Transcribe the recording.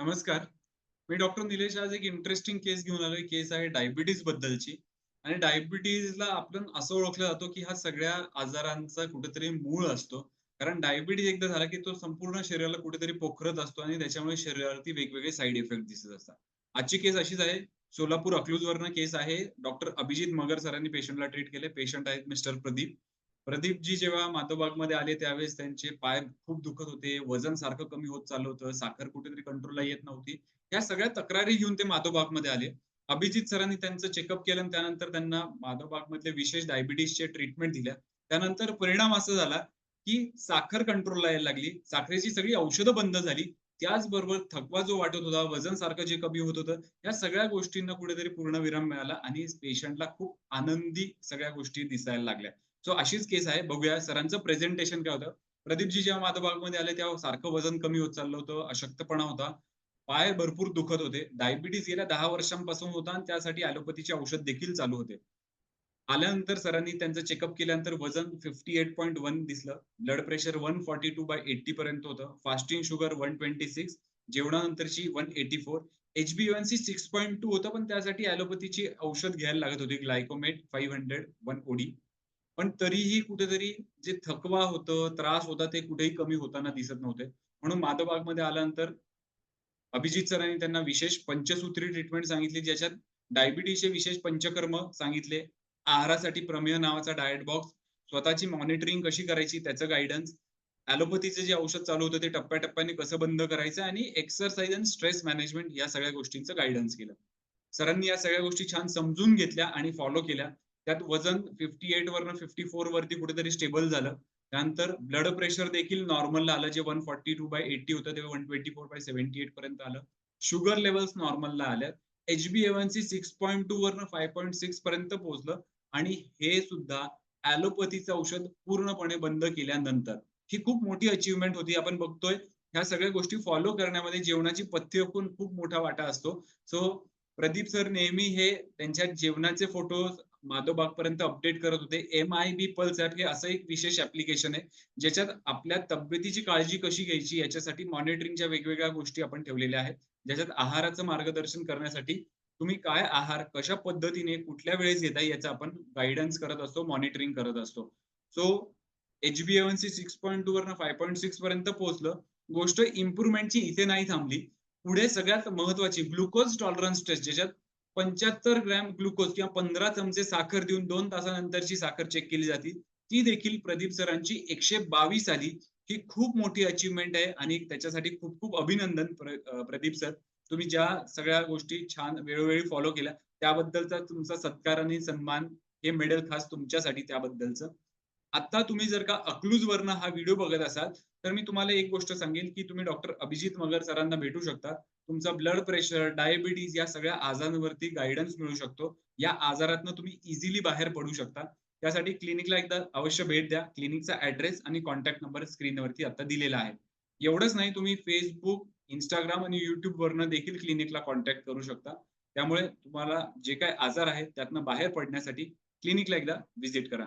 नमस्कार. मी डॉक्टर निलेश आज एक इंटरेस्टिंग केस घेऊन आलोय. केस आहे डायबिटीज बद्दलची आणि डायबिटीजला आपण असं ओळखलं जातो, की हा सगळ्या आजारांचा कुठेतरी मूळ असतो. कारण डायबिटीज एकदा झाला, की तो संपूर्ण शरीराला कुठेतरी पोखरत असतो आणि त्याच्यामुळे शरीरावरती वेगवेगळे साईड इफेक्ट दिसत असतात. आजची केस अशीच आहे. सोलापूर अकलूजवरनं केस आहे. डॉक्टर अभिजित मगर सरांनी पेशंटला ट्रीट केले पेशंट आहेत मिस्टर प्रदीप. प्रदीपजी जेव्हा माधवबागमध्ये आले त्यावेळेस त्यांचे पाय खूप दुखत होते. वजन सारखं कमी होत चाललं होतं. साखर कुठेतरी कंट्रोलला येत नव्हती. या सगळ्या तक्रारी घेऊन ते माधवबागमध्ये आले. अभिजित सरांनी त्यांचं चेकअप केलं आणि त्यानंतर त्यांना माधवबागमधले विशेष डायबिटीसचे ट्रीटमेंट दिल्या. त्यानंतर परिणाम असा झाला, की साखर कंट्रोलला यायला लागली. साखरेची सगळी औषधं बंद झाली. त्याचबरोबर थकवा जो वाटत होता, वजन सारखं जे कमी होत होतं, या सगळ्या गोष्टींना कुठेतरी पूर्ण विराम मिळाला आणि पेशंटला खूप आनंदी सगळ्या गोष्टी दिसायला लागल्या. सो अशीच केस आहे. बघूया सरांचं प्रेझेंटेशन काय होतं. प्रदीपजी जेव्हा माधवबागमध्ये आले तेव्हा सारखं वजन कमी होत चाललं होतं. अशक्तपणा होता. पाय भरपूर दुखत होते. डायबिटीज गेल्या दहा वर्षांपासून होता आणि त्यासाठी ॲलोपॅथीचे औषध देखील चालू होते. आल्यानंतर सरांनी त्यांचं चेकअप केल्यानंतर वजन 58.1 दिसलं. ब्लड प्रेशर 142/80 पर्यंत होतं. फास्टिंग शुगर 126 जेवणानंतरची वन एटी फोर एचबीएनसी सिक्स पॉईंट टू होतं, पण त्यासाठी ॲलोपॅथीची औषध घ्यायला लागत होती. Glycomet 500 1 OD. पण तरीही कुठेतरी जे थकवा होतं, त्रास होता ते कुठेही कमी होताना दिसत नव्हते. म्हणून माधवबागमध्ये आल्यानंतर अभिजित सरांनी त्यांना विशेष पंचसूत्री ट्रीटमेंट सांगितली, ज्याच्यात डायबिटीसचे विशेष पंचकर्म सांगितले. आहारासाठी प्रमेय नावाचा डायट बॉक्स, स्वतःची मॉनिटरिंग कशी करायची त्याचं गायडन्स ॲलोपॅथीचं जे औषध चालू होतं ते टप्प्याटप्प्याने कसं बंद करायचं आणि एक्सरसाइज आणि स्ट्रेस मॅनेजमेंट या सगळ्या गोष्टींचं गायडन्स केलं. सरांनी या सगळ्या गोष्टी छान समजून घेतल्या आणि फॉलो केल्या. त्यात वजन 58 वरनं 54 वरती कुठेतरी स्टेबल झालं. त्यानंतर ब्लड प्रेशर देखील नॉर्मलला आलं. जे 142/80 होतं ते 124/78 पर्यंत आलं. शुगर लेवल्स नॉर्मलला आल्या. एचबीएवान्सी 6.2 वरनं 5.6 पर्यंत पोहोचलं आणि हे सुद्धा ॲलोपॅथीचं औषध पूर्णपणे बंद केल्यानंतर. ही खूप मोठी अचीवमेंट होती. आपण बघतोय ह्या सगळ्या गोष्टी फॉलो करण्यामध्ये जेवणाची पथ्य खूप मोठा वाटा असतो. सो प्रदीप सर नेहमी हे त्यांच्या जेवणाचे फोटोज माधवबागपर्यंत अपडेट करत होते. एम-आय-बी पल्स ऍप हे असं एक विशेष ऍप्लिकेशन आहे, ज्याच्यात आपल्या तब्येतीची काळजी कशी घ्यायची याच्यासाठी मॉनिटरिंगच्या वेगवेगळ्या गोष्टी आपण ठेवलेल्या आहेत. ज्याच्यात आहाराचं मार्गदर्शन करण्यासाठी तुम्ही काय आहार, कशा पद्धतीने, कुठल्या वेळेस घेताय याचा आपण गायडन्स करत असतो, मॉनिटरिंग करत असतो. सो एचबीएवान्सी 6.2 वरनं 5.6 पर्यंत पोहोचलं. गोष्ट इम्प्रुव्हमेंटची इथे नाही थांबली. पुढे सगळ्यात महत्वाची ग्लुकोज टॉलरन्स टेस्ट ज्याच्यात 75 ग्रॅम ग्लुकोज किंवा 15 चमचे साखर देऊन दोन तासानंतरची साखर चेक केली जाते. ती देखील प्रदीप सरांची 122 आली. ही खूप मोठी अचीवमेंट आहे आणि त्याच्यासाठी खूप-खूप अभिनंदन प्र प्रदीप सर. तुम्ही ज्या सगळ्या गोष्टी छान वेळोवेळी फॉलो केल्या त्याबद्दलचा तुमचा सत्कार आणि सन्मान, हे मेडल खास तुमच्यासाठी त्याबद्दलचं. आता तुम्ही जर का अकलूजवरनं हा व्हिडिओ बघत असाल, तर मी तुम्हाला एक गोष्ट सांगेल, की तुम्ही डॉक्टर अभिजित मगर सरांना भेटू शकता. तुमचा ब्लड प्रेशर, डायबिटीज या सगळ्या आजारांवरती गायडन्स मिळू शकतो. या आजारातनं तुम्ही इझिली बाहेर पडू शकता. त्यासाठी क्लिनिकला एकदा अवश्य भेट द्या. क्लिनिकचा ऍड्रेस आणि कॉन्टॅक्ट नंबर स्क्रीनवरती आता दिलेला आहे. एवढंच नाही तुम्ही फेसबुक इंस्टाग्राम आणि YouTubeवरनं देखील क्लिनिकला कॉन्टॅक्ट करू शकता. त्यामुळे तुम्हाला जे काही आजार आहेत त्यातनं बाहेर पडण्यासाठी क्लिनिकला एकदा व्हिजिट करा.